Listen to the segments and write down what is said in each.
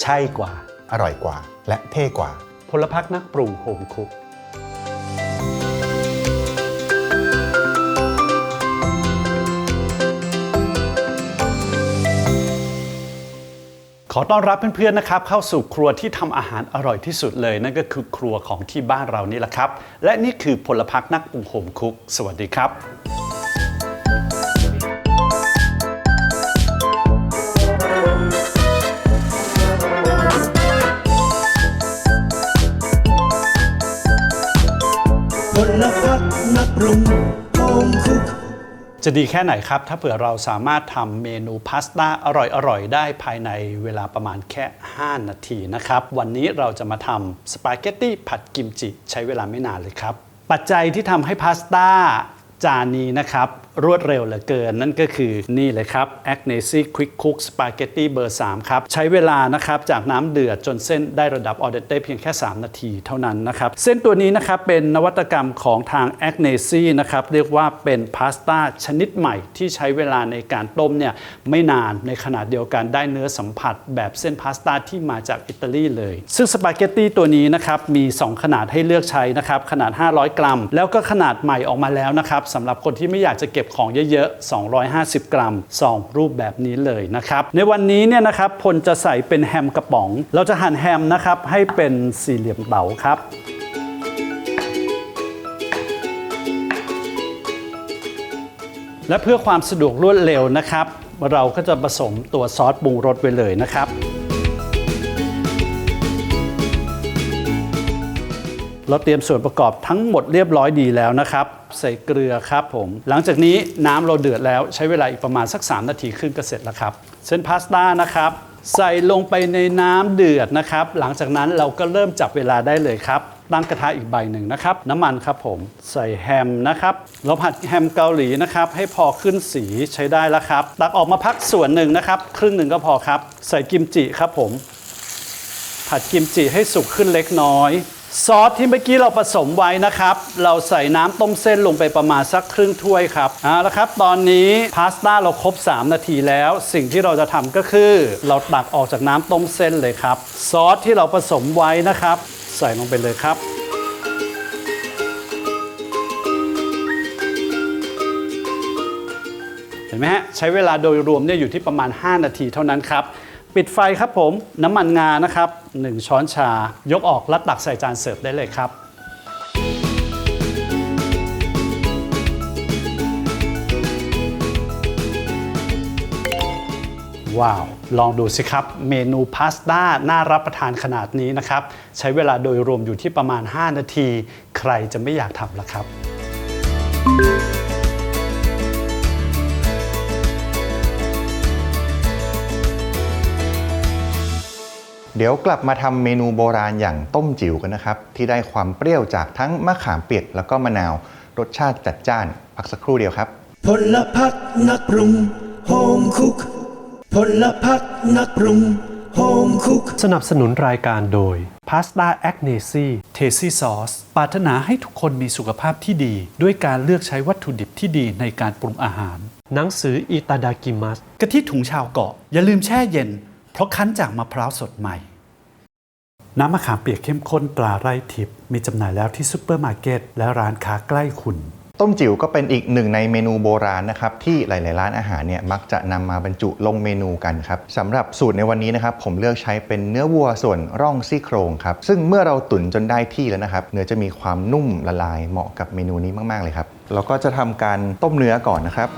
ใช่กว่า อร่อยกว่า และเท่กว่า พลพักนักปรุงโฮมคุกขอต้อนรับเพื่อนๆนะครับเข้าสู่ครัวที่ทำอาหารอร่อยที่สุดเลยนั่นก็คือครัวของที่บ้านเรานี่แหละครับ และนี่คือพลพักนักปรุงโฮมคุก สวัสดีครับ จะดีแค่ไหนครับ ถ้าเผื่อเราสามารถทำเมนูพาสต้าอร่อยๆ ได้ภายในเวลาประมาณแค่ 5 นาทีนะครับ วันนี้เราจะมาทำสปาเกตตี้ผัดกิมจิ ใช้เวลาไม่นานเลยครับ ปัจจัยที่ทำให้พาสต้าจานนี้นะครับรวดเร็วเหลือเกิน นั่นก็คือนี่เลยครับ a g n e s i Quick Cook Spaghetti เบอร์ 3 ครับ ใช้เวลานะครับจากน้ำเดือดจนเส้นได้ระดับออเดนเต้เพียงแค่ 3 นาทีเท่านั้นนะครับ เส้นตัวนี้นะครับเป็นนวัตกรรมของทาง a g n e s i นะครับ เรียกว่าเป็นพาสต้าชนิดใหม่ที่ใช้เวลาในการต้มเนี่ยไม่นานในขณะเดียวกันได้เนื้อสัมผัสแบบเส้นพาสต้าที่มาจากอิตาลีเลย ซึ่งสปาเกตตี้ตัวนี้นะครับมี 2 ขนาดให้เลือกใช้นะครับขนาด 500 กรัม แล้วก็ขนาดใหม่ออกมาแล้วนะครับสำหรับคนที่ไม่อยากจะเก็บของเยอะๆ 250 กรัม 2 รูปแบบนี้เลยนะครับ ในวันนี้เนี่ยนะครับพลจะใส่เป็นแฮมกระป๋อง เราจะหั่นแฮมนะครับให้เป็นสี่เหลี่ยมเต๋าครับและเพื่อความสะดวกรวดเร็วนะครับ เราก็จะผสมตัวซอสปรุงรสไว้เลยนะครับ เราเตรียมส่วนประกอบทั้งหมดเรียบร้อยดีแล้วนะครับ ใส่เกลือครับผม หลังจากนี้น้ำเราเดือดแล้วใช้เวลาอีกประมาณสัก 3 นาทีครึ่งก็เสร็จแล้วครับ เส้นพาสต้านะครับ ใส่ลงไปในน้ำเดือดนะครับ หลังจากนั้นเราก็เริ่มจับเวลาได้เลยครับตั้งกระทะอีกใบหนึ่งนะครับ น้ำมันครับผมใส่แฮมนะครับเราผัดแฮมเกาหลีนะครับ ให้พอขึ้นสีใช้ได้แล้วครับตักออกมาพักส่วนหนึ่งนะครับ ครึ่งหนึ่งก็พอครับ ใส่กิมจิครับผม ผัดกิมจิให้สุกขึ้นเล็กน้อย ซอสที่เมื่อกี้เราผสมไว้นะครับ เราใส่น้ำต้มเส้นลงไปประมาณสักครึ่งถ้วยครับเอาละครับ ตอนนี้พาสต้าเราครบ 3 นาทีแล้ว สิ่งที่เราจะทำก็คือ เราตักออกจากน้ำต้มเส้นเลยครับ ซอสที่เราผสมไว้นะครับ ใส่ลงไปเลยครับเห็นไหมฮะใช้เวลาโดยรวมเนี่ยอยู่ที่ประมาณ 5 นาทีเท่านั้นครับ ปิดไฟครับผมน้ำมันงานะครับ 1 ช้อนชา ยกออกและตักใส่จานเสิร์ฟได้เลยครับ ว้าว ลองดูสิครับ เมนูพาสต้าน่ารับประทานขนาดนี้นะครับ ใช้เวลาโดยรวมอยู่ที่ประมาณ 5 นาที ใครจะไม่อยากทำล่ะครับ เดี๋ยวกลับมาทำเมนูโบราณอย่างต้มจิ๋วกันนะครับ ที่ได้ความเปรี้ยวจากทั้งมะขามเปียกแล้วก็มะนาว รสชาติจัดจ้านพักสักครู่เดียวครับ พลพักนักปรุงโฮมคุกพลพักนักปรุงโฮมคุกสนับสนุนรายการโดย Pasta a g n e s i t a s y Sauce ปรารถนาให้ทุกคนมีสุขภาพที่ดี ด้วยการเลือกใช้วัตถุดิบที่ดีในการปรุงอาหาร หนังสืออิตาดากิมัสกะทิถุงชาวเกาะ อย่าลืมแช่เย็น เพราะคั้นจากมะพร้าวสดใหม่ น้ำมะขามเปียกเข้มข้นตราไร่ทิพย์มีจำหน่ายแล้วที่ซุปเปอร์มาร์เก็ตและร้านค้าใกล้คุณ ต้มจิ๋วก็เป็นอีกหนึ่งในเมนูโบราณนะครับที่หลาย ๆ ร้านอาหารเนี่ยมักจะนำมาบรรจุลงเมนูกันครับสำหรับสูตรในวันนี้นะครับผมเลือกใช้เป็นเนื้อวัวส่วนร่องซี่โครงครับซึ่งเมื่อเราตุ๋นจนได้ที่แล้วนะครับ เนื้อจะมีความนุ่มละลายเหมาะกับเมนูนี้มาก ๆ เลยครับเราก็จะทำการต้มเนื้อก่อนนะครับ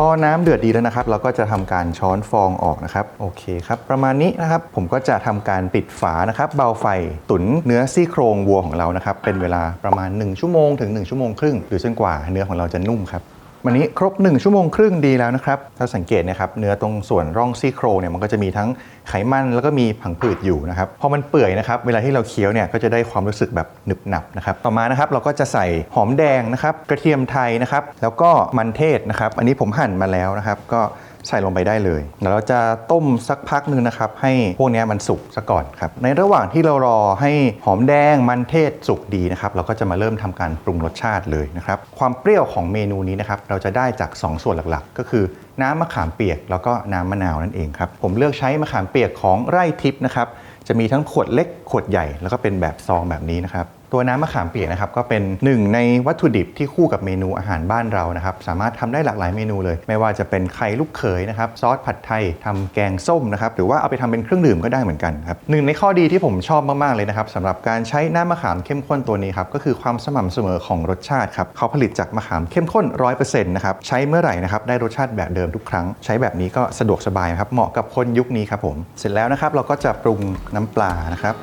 ออน้ำเดือดดีแล้วนะครับ เราก็จะทำการช้อนฟองออกนะครับ โอเคครับ ประมาณนี้นะครับ ผมก็จะทำการปิดฝานะครับ เบาไฟตุ๋นเนื้อซี่โครงวัวของเรานะครับ เป็นเวลาประมาณ 1 ชั่วโมงถึง 1 ชั่วโมงครึ่ง หรือจนกว่าเนื้อของเราจะนุ่มครับ วันนี้ครบ 1 ชั่วโมงครึ่งดีแล้วนะครับ ถ้าสังเกตนะครับเนื้อตรงส่วนร่องซี่โครงเนี่ยมันก็จะมีทั้งไขมันแล้วก็มีผังผืดอยู่นะครับพอมันเปื่อยนะครับเวลาที่เราเคี้ยวเนี่ยก็จะได้ความรู้สึกแบบหนึบหนับนะครับต่อมานะครับเราก็จะใส่หอมแดงนะครับกระเทียมไทยนะครับแล้วก็มันเทศนะครับ อันนี้ผมหั่นมาแล้วนะครับก็ ใส่ลงไปได้เลยเดี๋ยวเราจะต้มสักพักหนึงนะครับ ให้พวกนี้มันสุกซะก่อนครับ ในระหว่างที่เรารอให้หอมแดงมันเทศสุกดีนะครับ เราก็จะมาเริ่มทำการปรุงรสชาติเลยนะครับ ความเปรี้ยวของเมนูนี้นะครับ เราจะได้จาก 2 ส่วนหลักๆ ก็คือน้ำมะขามเปียกแล้วก็น้ำมะนาวนั่นเองครับ ผมเลือกใช้มะขามเปียกของไร่ทิพย์นะครับ จะมีทั้งขวดเล็กขวดใหญ่ แล้วก็เป็นแบบซองแบบนี้นะครับ ตัวน้ำมะขามเปียกนะครับก็เป็นหนึ่งในวัตถุดิบที่คู่กับเมนูอาหารบ้านเรานะครับสามารถทำได้หลากหลายเมนูเลย ไม่ว่าจะเป็นไข่ลูกเขยนะครับซอสผัดไทยทำแกงส้มนะครับหรือว่าเอาไปทำเป็นเครื่องดื่มก็ได้เหมือนกันครับหนึ่งในข้อดีที่ผมชอบมากๆเลยนะครับสำหรับการใช้น้ำมะขามเข้มข้นตัวนี้ครับก็คือความสม่ำเสมอของรสชาติครับเขาผลิตจากมะขามเข้มข้น 100%นะครับใช้เมื่อไหร่นะครับได้รสชาติแบบเดิมทุกครั้ง ใช้แบบนี้ก็สะดวกสบายครับเหมาะกับคนยุคนี้ครับผม เสร็จแล้วนะครับเราก็จะปรุงน้ำปลานะครับ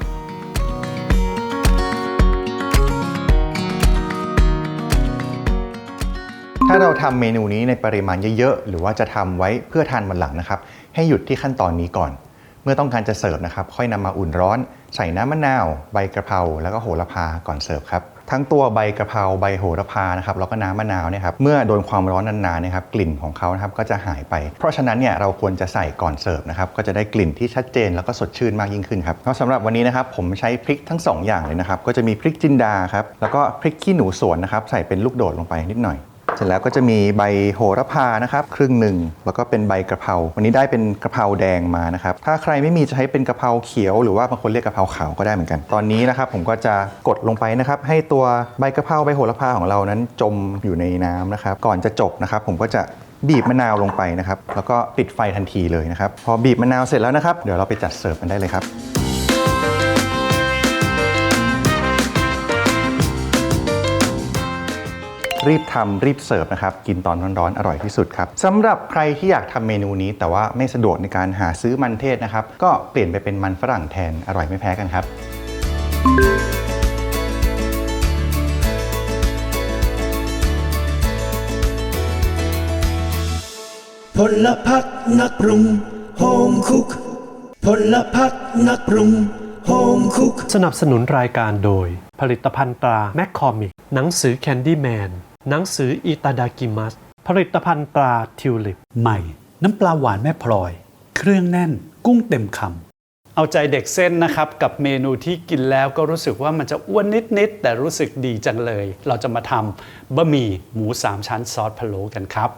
ถ้าเราทำเมนูนี้ในปริมาณเยอะๆ หรือว่าจะทำไว้เพื่อทานวันหลังนะครับ ให้หยุดที่ขั้นตอนนี้ก่อน เมื่อต้องการจะเสิร์ฟนะครับ ค่อยนำมาอุ่นร้อน ใส่น้ำมะนาว ใบกระเพราแล้วก็โหระพาก่อนเสิร์ฟครับทั้งตัวใบกระเพราใบโหระพานะครับแล้วก็น้ำมะนาวเนี่ยครับเมื่อโดนความร้อนนานๆนะครับกลิ่นของเขานะครับก็จะหายไป เพราะฉะนั้นเนี่ยเราควรจะใส่ก่อนเสิร์ฟนะครับก็จะได้กลิ่นที่ชัดเจนแล้วก็สดชื่นมากยิ่งขึ้นครับก็สำหรับวันนี้นะครับผมใช้พริกทั้งสองอย่างเลยนะครับก็จะมีพริกจินดาครับแล้วก็พริกขี้หนูสวนนะครับใส่เป็นลูกโดดลงไปนิดหน่อย เสร็จแล้วก็จะมีใบโหระพานะครับครึ่งหนึ่งแล้วก็เป็นใบกระเพรา วันนี้ได้เป็นกระเพราแดงมานะครับ ถ้าใครไม่มีจะใช้เป็นกระเพราเขียวหรือว่าบางคนเรียกกระเพราขาวก็ได้เหมือนกัน ตอนนี้นะครับผมก็จะกดลงไปนะครับให้ตัวใบกระเพราใบโหระพาของเรานั้นจมอยู่ในน้ำนะครับ ก่อนจะจบนะครับ ผมก็จะบีบมะนาวลงไปนะครับ แล้วก็ปิดไฟทันทีเลยนะครับ พอบีบมะนาวเสร็จแล้วนะครับ เดี๋ยวเราไปจัดเสิร์ฟกันได้เลยครับ รีบทำรีบเสิร์ฟนะครับ กินตอนร้อนๆอร่อยที่สุดครับสำหรับใครที่อยากทำเมนูนี้ แต่ว่าไม่สะดวกในการหาซื้อมันเทศนะครับ ก็เปลี่ยนไปเป็นมันฝรั่งแทนอร่อยไม่แพ้กันครับพลพักนักปรุงโฮมคุกพลพักนักปรุงโฮมคุกสนับสนุนรายการโดย ผลิตภัณฑ์ตราแมคคอมิกหนังสือแคนดี้แมน หนังสืออิตาดากิมัสผลิตภัณฑ์ตราทิวลิป ใหม่ น้ำปลาหวานแม่พลอย เครื่องแน่น กุ้งเต็มคำเอาใจเด็กเส้นนะครับ กับเมนูที่กินแล้วก็รู้สึกว่ามันจะอ้วนนิด ๆ แต่รู้สึกดีจังเลย เราจะมาทำบะหมี่หมู3ชั้นซอสพะโล้กันครับ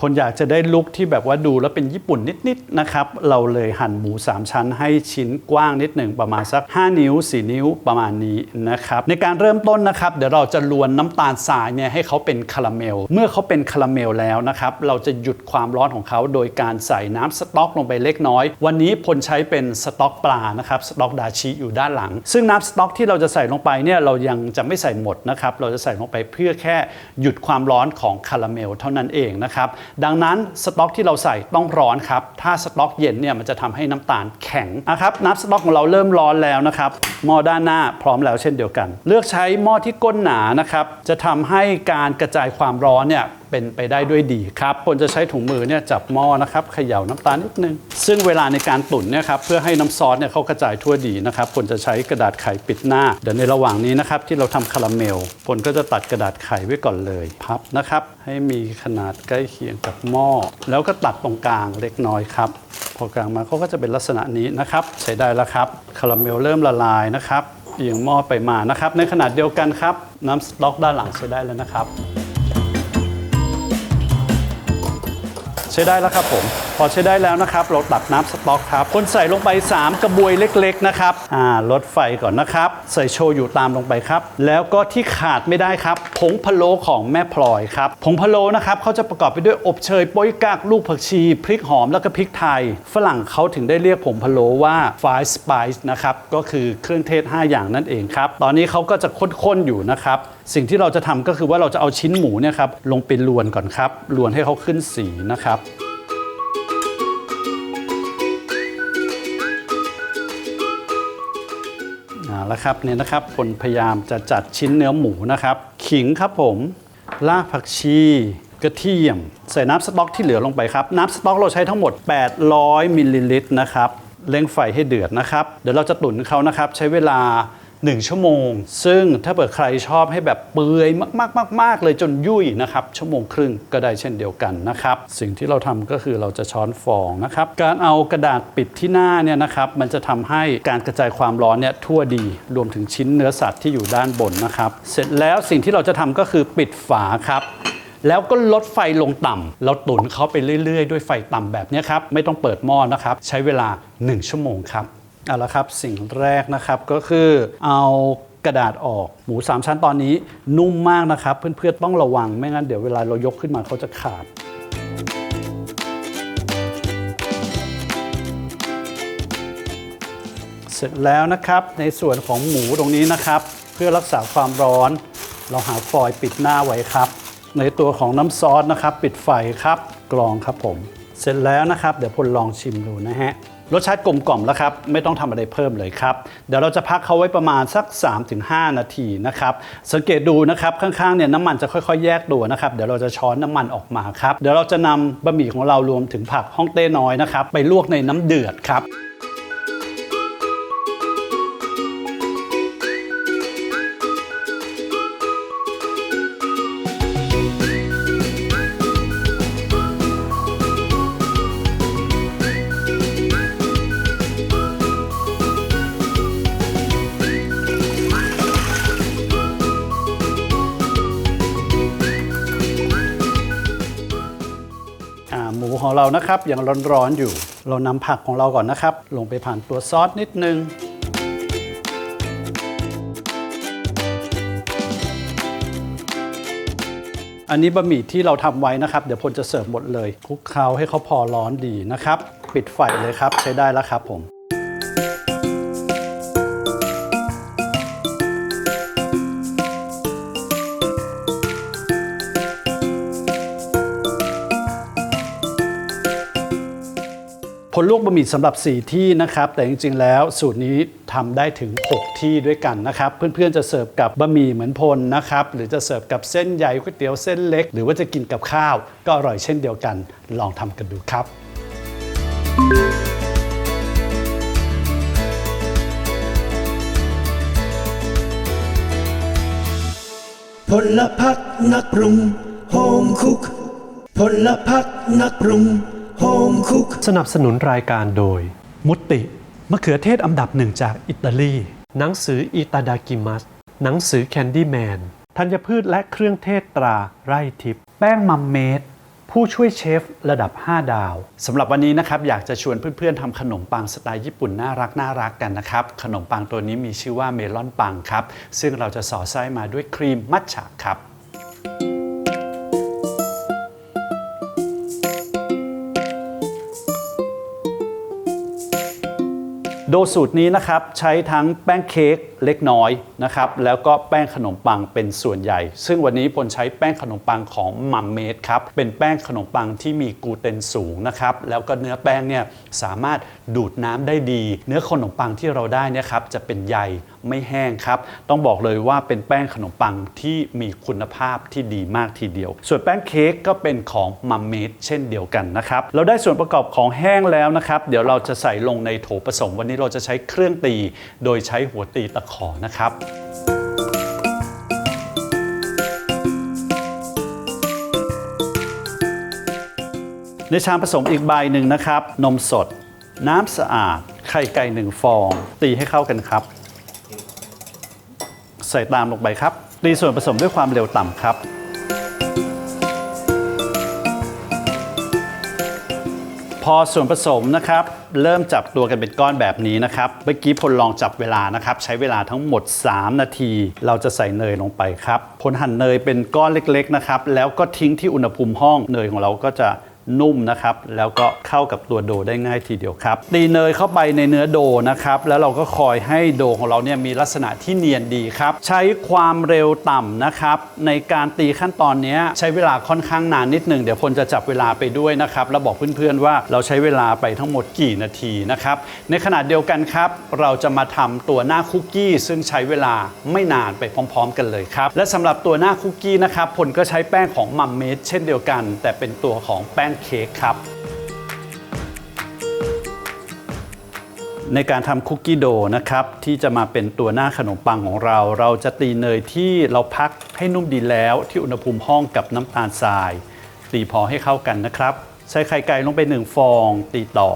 พลอยากจะได้ลุคที่แบบว่าดูแล้วเป็นญี่ปุ่นนิดๆนะครับ เราเลยหั่นหมู 3 ชั้นให้ชิ้นกว้างนิดหนึ่งประมาณสัก 5 นิ้ว 4 นิ้วประมาณนี้นะครับ ในการเริ่มต้นนะครับ เดี๋ยวเราจะลวนน้ำตาลทรายเนี่ยให้เขาเป็นคาราเมล เมื่อเขาเป็นคาราเมลแล้วนะครับ เราจะหยุดความร้อนของเขาโดยการใส่น้ำสต๊อกลงไปเล็กน้อย วันนี้พลใช้เป็นสต๊อกปลานะครับสต๊อกดาชิอยู่ด้านหลัง ซึ่งน้ำสต๊อกที่เราจะใส่ลงไปเนี่ยเรายังจะไม่ใส่หมดนะครับเราจะใส่ลงไปเพื่อแค่หยุดความร้อนของคาราเมลเท่านั้นเองนะครับดังนั้นสต็อกที่เราใส่ต้องร้อนครับ ถ้าสต็อกเย็นเนี่ยมันจะทำให้น้ำตาลแข็งนะครับน้ำสต็อกของเราเริ่มร้อนแล้วนะครับหม้อด้านหน้าพร้อมแล้วเช่นเดียวกัน เลือกใช้หม้อที่ก้นหนานะครับจะทำให้การกระจายความร้อนเนี่ย เป็นไปได้ด้วยดีครับคนจะใช้ถุงมือเนี่ยจับหม้อนะครับเขย่าน้ำตาลนิดนึง ซึ่งเวลาในการตุ๋นเนี่ยครับเพื่อให้น้ำซอสเนี่ยเขากระจายทั่วดีนะครับคนจะใช้กระดาษไขปิดหน้า เดี๋ยวในระหว่างนี้นะครับที่เราทำคาราเมลคนก็จะตัดกระดาษไขไว้ก่อนเลยพับนะครับให้มีขนาดใกล้เคียงกับหม้อ แล้วก็ตัดตรงกลางเล็กน้อยครับพอกลางมาเขาก็จะเป็นลักษณะนี้นะครับใช้ได้แล้วครับคาราเมลเริ่มละลายนะครับเอียงหม้อไปมานะครับ ในขนาดเดียวกันครับ น้ำสต๊อกด้านหลังใช้ได้แล้วนะครับ ใช้ได้แล้วครับผมพอใช้ได้แล้วนะครับ เราตักน้ำสต๊อกครับคนใส่ลงไป 3 กระบวยเล็กๆนะครับอ่าลดไฟก่อนนะครับ ใส่โชยุตามลงไปครับ แล้วก็ที่ขาดไม่ได้ครับ ผงพะโล้ของแม่พลอยครับ ผงพะโล้นะครับเขาจะประกอบไปด้วยอบเชยโป๊ยกักลูกผักชี พริกหอมแล้วก็พริกไทย ฝรั่งเขาถึงได้เรียกผงพะโล้ว่า five spice นะครับก็คือเครื่องเทศ 5 อย่างนั่นเองครับตอนนี้เขาก็จะข้นๆอยู่นะครับสิ่งที่เราจะทำก็คือว่าเราจะเอาชิ้นหมูเนี่ยครับลงไปลวนก่อนครับลวนให้เขาขึ้นสีนะครับ นะครับเนี่ยนะครับคนพยายามจะจัดชิ้นเนื้อหมูนะครับ ขิงครับผมรากผักชีกระเทียม ใส่น้ำสต๊อกที่เหลือลงไปครับ น้ำสต๊อกเราใช้ทั้งหมด 800มิลลิลิตรนะครับเร่งไฟให้เดือดนะครับ เดี๋ยวเราจะตุ๋นเขานะครับ ใช้เวลา 1 ชั่วโมง ซึ่งถ้าเปิดใครชอบให้แบบเปื่อยมากๆๆ เลยจนยุ่ยนะครับชั่วโมงครึ่งก็ได้เช่นเดียวกันนะครับสิ่งที่เราทำก็คือเราจะช้อนฟองนะครับการเอากระดาษปิดที่หน้าเนี่ยนะครับมันจะทำให้การกระจายความร้อนเนี่ยทั่วดีรวมถึงชิ้นเนื้อสัตว์ที่อยู่ด้านบนนะครับเสร็จแล้วสิ่งที่เราจะทำก็คือปิดฝาครับแล้วก็ลดไฟลงต่ำเราตุ๋นเขาไปเรื่อย ๆ ด้วยไฟต่ำแบบนี้ครับ ไม่ต้องเปิดหม้อนะครับ ใช้เวลา 1 ชั่วโมงครับ เอาละครับสิ่งแรกนะครับก็คือเอากระดาษออกหมู 3 ชั้นตอนนี้นุ่มมากนะครับ เพื่อนๆต้องระวังไม่งั้นเดี๋ยวเวลาเรายกขึ้นมาเขาจะขาด เสร็จแล้วนะครับในส่วนของหมูตรงนี้นะครับ เพื่อรักษาความร้อน เราหาฟอยล์ปิดหน้าไว้ครับ ในตัวของน้ำซอสนะครับ ปิดไฟครับกรองครับผม เสร็จแล้วนะครับ เดี๋ยวพลลองชิมดูนะฮะ รสชาติกลมกล่อมแล้วครับ ไม่ต้องทำอะไรเพิ่มเลยครับ เดี๋ยวเราจะพักเขาไว้ประมาณสัก 3-5 นาทีนะครับ สังเกตดูนะครับข้างๆเนี่ยน้ำมันจะค่อยๆ แยกตัวนะครับ เดี๋ยวเราจะช้อนน้ำมันออกมาครับ เดี๋ยวเราจะนำบะหมี่ของเรารวมถึงผักฮ่องเต้น้อยนะครับไปลวกในน้ำเดือดครับ ของเรานะครับยังร้อนๆอยู่ เรานำผักของเราก่อนนะครับ ลงไปผ่านตัวซอสนิดนึง อันนี้บะหมี่ที่เราทำไว้นะครับ เดี๋ยวพลจะเสิร์ฟหมดเลยคลุกเคล้าให้เขาพอร้อนดีนะครับ ปิดไฟเลยครับใช้ได้แล้วครับผม ผลลวกบะหมี่สำหรับ 4 ที่นะครับ แต่จริงๆ แล้วสูตรนี้ทำได้ถึง 6 ที่ด้วยกันนะครับ เพื่อนๆ จะเสิร์ฟกับบะหมี่เหมือนพลนะครับ หรือจะเสิร์ฟกับเส้นใหญ่ก๋วยเตี๋ยวเส้นเล็ก หรือว่าจะกินกับข้าว ก็อร่อยเช่นเดียวกัน ลองทำกันดูครับ พลพักนักปรุงโฮมคุก พลพักนักปรุง โฮมคุกสนับสนุนรายการโดย มุตติ มะเขือเทศอันดับหนึ่งจากอิตาลี หนังสืออิตาดากิมัส หนังสือแคนดี้แมน ธัญพืชและเครื่องเทศตราไร่ทิพย์ แป้งมัมเมดผู้ช่วยเชฟระดับ 5 ดาว สำหรับวันนี้นะครับ อยากจะชวนเพื่อนๆทำขนมปังสไตล์ญี่ปุ่นน่ารักน่ารักกันนะครับ ขนมปังตัวนี้มีชื่อว่าเมลอนปังครับ ซึ่งเราจะสอดไส้มาด้วยครีมมัทฉะครับ โดสูตรนี้นะครับใช้ทั้งแป้งเค้กเล็กน้อยนะครับแล้วก็แป้งขนมปังเป็นส่วนใหญ่ ซึ่งวันนี้พลใช้แป้งขนมปังของมัมเมดครับเป็นแป้งขนมปังที่มีกลูเตนสูงนะครับแล้วก็เนื้อแป้งเนี่ยสามารถดูดน้ำได้ดี เนื้อขนมปังที่เราได้นี่ครับจะเป็นใย ไม่แห้งครับ ต้องบอกเลยว่าเป็นแป้งขนมปังที่มีคุณภาพที่ดีมากทีเดียว ส่วนแป้งเค้กก็เป็นของมัมเมดเช่นเดียวกันนะครับ เราได้ส่วนประกอบของแห้งแล้วนะครับ เดี๋ยวเราจะใส่ลงในโถผสม วันนี้เราจะใช้เครื่องตี โดยใช้หัวตีตะขอนะครับในชามผสมอีกใบหนึ่งนะครับ นมสด น้ำสะอาด ไข่ไก่หนึ่งฟอง ตีให้เข้ากันครับ ส่ตามลงไปครับตีส่วนผสมด้วยความเร็วต่ำครับพพอส่วนผสมนะครับเริ่มจับตัวกันเป็นก้อนแบบนี้นะครับ เมื่อกี้พลลองจับเวลานะครับ ใช้เวลาทั้งหมด 3 นาที เราจะใส่เนยลงไปครับพลหั่นเนยเป็นก้อนเล็กๆนะครับแล้วก็ทิ้งที่อุณหภูมิห้องเนยของเราก็จะ นุ่มนะครับ แล้วก็เข้ากับตัวโดได้ง่ายทีเดียวครับ ตีเนยเข้าไปในเนื้อโดนะครับ แล้วเราก็คอยให้โดของเราเนี่ยมีลักษณะที่เนียนดีครับ ใช้ความเร็วต่ำนะครับ ในการตีขั้นตอนนี้ใช้เวลาค่อนข้างนานนิดหนึ่งเดี๋ยวพลจะจับเวลาไปด้วยนะครับแล้วบอกเพื่อนๆว่าเราใช้เวลาไปทั้งหมดกี่นาทีนะครับในขณะเดียวกันครับ เราจะมาทำตัวหน้าคุกกี้ ซึ่งใช้เวลาไม่นานไปพร้อม ๆ กันเลยครับและสำหรับตัวหน้าคุกกี้นะครับพลก็ใช้แป้งของมัมเมดเช่นเดียวกัน แต่เป็นตัวของแป้งเค้กครับ ในการทำคุกกี้โดนะครับ ที่จะมาเป็นตัวหน้าขนมปังของเรา เราจะตีเนยที่เราพักให้นุ่มดีแล้ว ที่อุณหภูมิห้องกับน้ำตาลทราย ตีพอให้เข้ากันนะครับ ใส่ไข่ไก่ลงไป1ฟองตีต่อ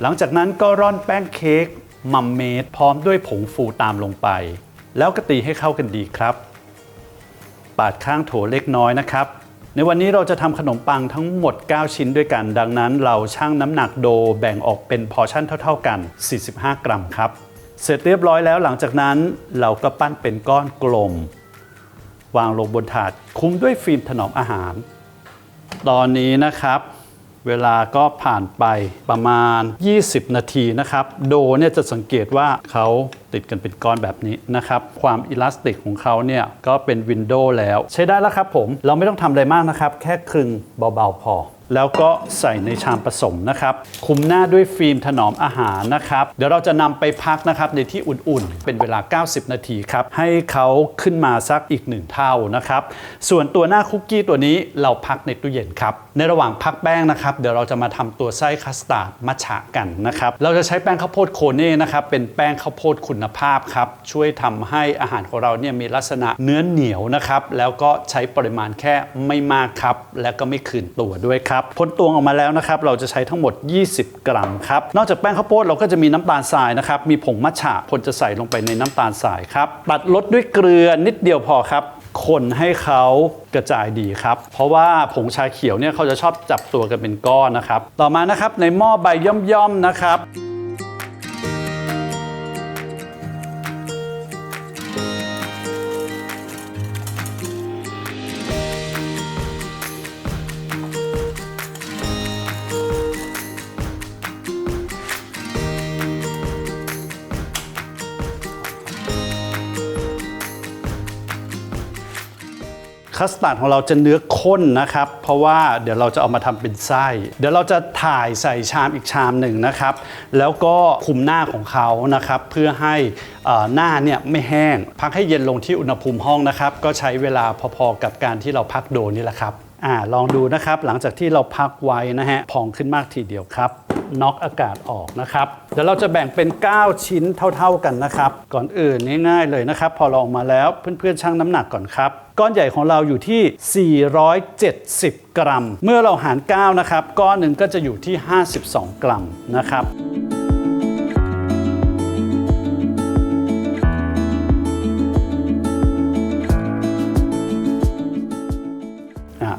หลังจากนั้นก็ร่อนแป้งเค้กมัมเมดพร้อมด้วยผงฟูตามลงไป แล้วก็ตีให้เข้ากันดีครับ ปาดข้างโถเล็กน้อยนะครับ ในวันนี้เราจะทำขนมปังทั้งหมด 9 ชิ้นด้วยกัน ดังนั้นเราชั่งน้ำหนักโดแบ่งออกเป็นพอชั่นเท่า ๆกัน 45 กรัมครับ เสร็จเรียบร้อยแล้วหลังจากนั้นเราก็ปั้นเป็นก้อนกลม วางลงบนถาดคุ้มด้วยฟิล์มถนอมอาหาร ตอนนี้นะครับ เวลาก็ผ่านไปประมาณ 20 นาทีนะครับ โดเนี่ยจะสังเกตว่าเขาติดกันเป็นก้อนแบบนี้นะครับ ความอิลาสติกของเขาเนี่ยก็เป็นวินโดว์แล้ว ใช้ได้แล้วครับผม เราไม่ต้องทำอะไรมากนะครับ แค่คลึงเบาๆพอ แล้วก็ใส่ในชามผสมนะครับ คุมหน้าด้วยฟิล์มถนอมอาหารนะครับ เดี๋ยวเราจะนำไปพักนะครับในที่อุ่นๆ เป็นเวลา 90 นาทีครับ ให้เขาขึ้นมาสักอีกหนึ่งเท่านะครับ ส่วนตัวหน้าคุกกี้ตัวนี้เราพักในตู้เย็นครับ ในระหว่างพักแป้งนะครับ เดี๋ยวเราจะมาทำตัวไส้คัสตาร์ดมัทฉะกันนะครับ เราจะใช้แป้งข้าวโพดโคเน่นะครับ เป็นแป้งข้าวโพดคุณภาพครับ ช่วยทำให้อาหารของเราเนี่ยมีลักษณะเนื้อเหนียวนะครับ แล้วก็ใช้ปริมาณแค่ไม่มากครับ และก็ไม่คืนตัวด้วยครับพ้นตวงออกมาแล้วนะครับเราจะใช้ทั้งหมด 20 กรัมครับนอกจากแป้งข้าวโพดเราก็จะมีน้ำตาลทรายนะครับมีผงมัทฉะพลจะใส่ลงไปในน้ำตาลทรายครับตัดลดด้วยเกลือนิดเดียวพอครับคนให้เขากระจายดีครับ เพราะว่าผงชาเขียวเนี่ยเขาจะชอบจับตัวกันเป็นก้อนนะครับ ต่อมานะครับในหม้อใบย่อมๆนะครับ คัสตาร์ดของเราจะเนื้อข้นนะครับ เพราะว่าเดี๋ยวเราจะเอามาทำเป็นไส้ เดี๋ยวเราจะถ่ายใส่ชามอีกชามหนึ่งนะครับ แล้วก็คุมหน้าของเขานะครับ เพื่อให้หน้าเนี่ยไม่แห้ง พักให้เย็นลงที่อุณหภูมิห้องนะครับ ก็ใช้เวลาพอๆกับการที่เราพักโดนนี่แหละครับอ่าลองดูนะครับหลังจากที่เราพักไว้นะฮะพองขึ้นมากทีเดียวครับ น็อกอากาศออกนะครับเดี๋ยวเราจะแบ่งเป็น 9 ชิ้นเท่า ๆกันนะครับ ก่อนอื่นง่ายๆเลยนะครับ พอเราออกมาแล้วเพื่อนๆชั่งน้ำหนักก่อนครับ ก้อนใหญ่ของเราอยู่ที่ 470 กรัม เมื่อเราหาร 9 นะครับ ก้อนหนึ่งก็จะอยู่ที่ 52 กรัมนะครับ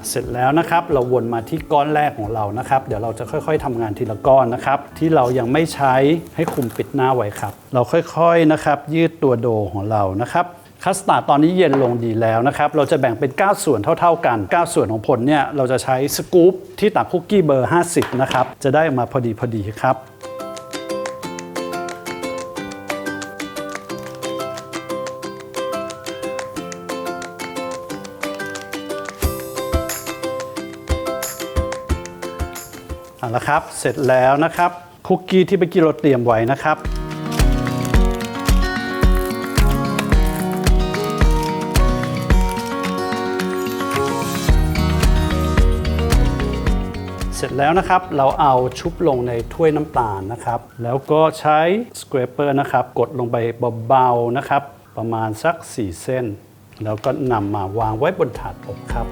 เสร็จแล้วนะครับ เราวนมาที่ก้อนแรกของเรานะครับ เดี๋ยวเราจะค่อย ๆทำงานทีละก้อนนะครับ ที่เรายังไม่ใช้ให้คุมปิดหน้าไว้ครับ เราค่อยๆนะครับ ยืดตัวโดของเรานะครับคัสตาร์ดตอนนี้เย็นลงดีแล้วนะครับ เราจะแบ่งเป็น 9 ส่วนเท่า ๆกัน 9 ส่วนของผลเนี่ย เราจะใช้สกู๊ปที่ตักคุกกี้เบอร์ 50 นะครับ จะได้ออกมาพอดีพอดีครับ เอาละครับเสร็จแล้วนะครับคุกกี้ที่เมื่อกี้เราเตรียมไว้นะครับเสร็จแล้วนะครับ เราเอาชุบลงในถ้วยน้ำตาลนะครับ แล้วก็ใช้สคร a เปอร์นะครับ กดลงไปเบาๆนะครับ ประมาณสัก 4 เส้น แล้วก็นำมาวางไว้บนถาดอบครับ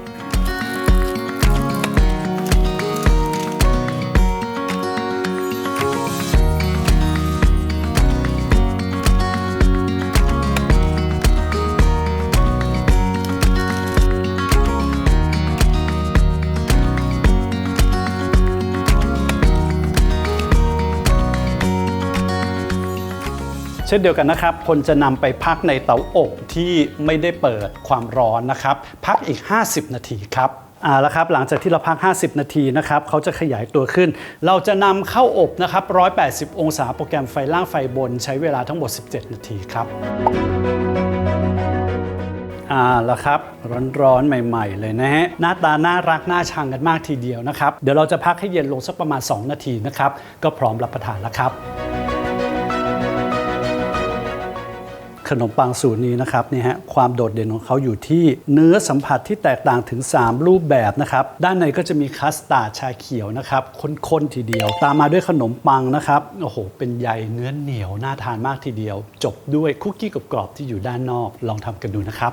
ช่นเดียวกันนะครับคนจะนำไปพักในเตาอบที่ไม่ได้เปิดความร้อนนะครับ พักอีก 50 นาทีครับอ่าแล้วครับหลังจากที่เราพัก 50 นาทีนะครับเขาจะขยายตัวขึ้น เราจะนำเข้าอบนะครับ 180 องศาโปรแกรมไฟล่างไฟบน ใช้เวลาทั้งหมด 17 นาทีครับอ่าแล้วครับ ร้อนๆ ใหม่ ๆ เลยนะฮะหน้าตาน่ารัก น่าชังกันมากทีเดียวนะครับ เดี๋ยวเราจะพักให้เย็นลงสักประมาณ 2 นาทีนะครับ ก็พร้อมรับประทานแล้วครับ ขนมปังสูตรนี้นะครับนี่ฮะความโดดเด่นของเขาอยู่ที่เนื้อสัมผัสที่แตกต่างถึง 3 รูปแบบนะครับ ด้านในก็จะมีคัสตาร์ดชาเขียวนะครับข้นๆทีเดียว ตามมาด้วยขนมปังนะครับโอ้โห เป็นใยเนื้อเหนียวน่าทานมากทีเดียว จบด้วยคุกกี้กรอบๆที่อยู่ด้านนอกลองทำกันดูนะครับ